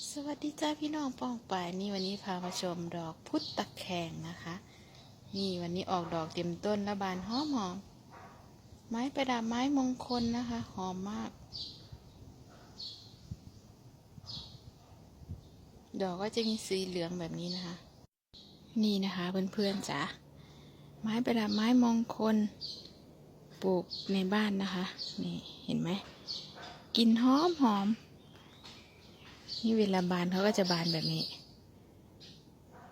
สวัสดีจ้าพี่น้องป้องป่ายนี่วันนี้พามาชมดอกพุทธตะแคงนะคะ นี่วันนี้ออกดอกเต็มต้นและบานหอมหอมไม้ประดับไม้มงคลนะคะ หอมมาก ดอกก็จะมีสีเหลืองแบบนี้นะคะ นี่นะคะเพื่อนๆจ้ะไม้ประดับไม้มงคล ปลูกในบ้านนะคะ นี่เห็นไหมกลินหอมหอม นี่เวลาบานเขาก็จะบานแบบนี้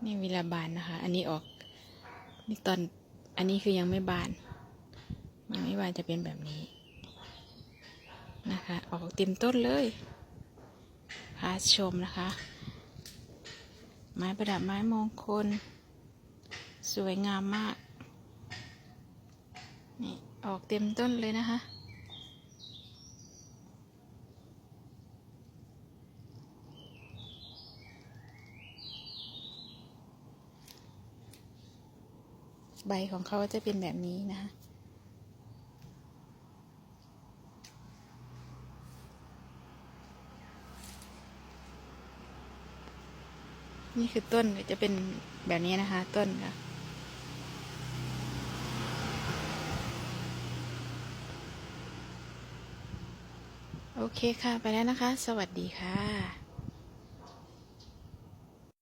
นี่เวลาบานนะคะ อันนี้ออกนี่ตอนอันนี้คือยังไม่บาน ยังไม่บานจะเป็นแบบนี้นะคะ ออกเต็มต้นเลยพาชมนะคะ ไม้ประดับไม้มงคล สวยงามมาก นี่ออกเต็มต้นเลยนะคะ ใบของเขาจะเป็นแบบนี้นะคะนี่คือต้นจะเป็นแบบนี้นะคะ ต้นค่ะโอเคค่ะ ไปแล้วนะคะ สวัสดีค่ะ